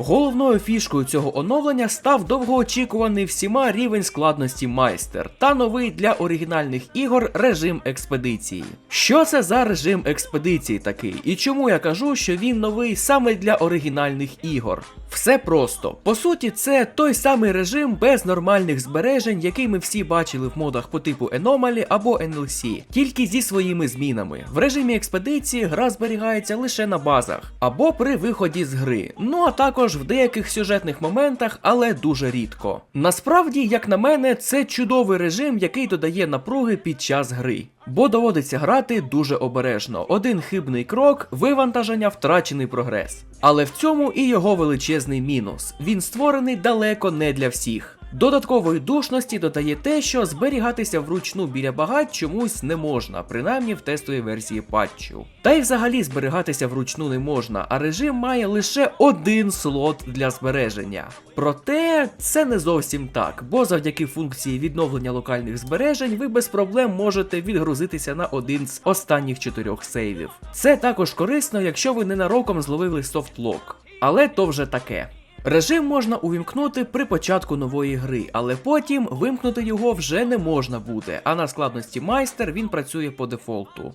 Головною фішкою цього оновлення став довгоочікуваний всіма рівень складності майстер та новий для оригінальних ігор режим експедиції. Що це за режим експедиції такий? І чому я кажу, що він новий саме для оригінальних ігор? Все просто. По суті, це той самий режим без нормальних збережень, який ми всі бачили в модах по типу Anomaly або NLC, тільки зі своїми змінами. В режимі експедиції гра зберігається лише на базах або при виході з гри. Ну а також в деяких сюжетних моментах, але дуже рідко. Насправді, як на мене, це чудовий режим, який додає напруги під час гри. Бо доводиться грати дуже обережно. Один хибний крок, вивантаження, втрачений прогрес. Але в цьому і його величезний мінус. Він створений далеко не для всіх. Додаткової душності додає те, що зберігатися вручну біля багать чомусь не можна, принаймні в тестовій версії патчу. Та й взагалі зберігатися вручну не можна, а режим має лише один слот для збереження. Проте це не зовсім так, бо завдяки функції відновлення локальних збережень ви без проблем можете відгрузитися на один з останніх чотирьох сейвів. Це також корисно, якщо ви ненароком зловили софтлок. Але то вже таке. Режим можна увімкнути при початку нової гри, але потім вимкнути його вже не можна буде, а на складності майстер він працює по дефолту.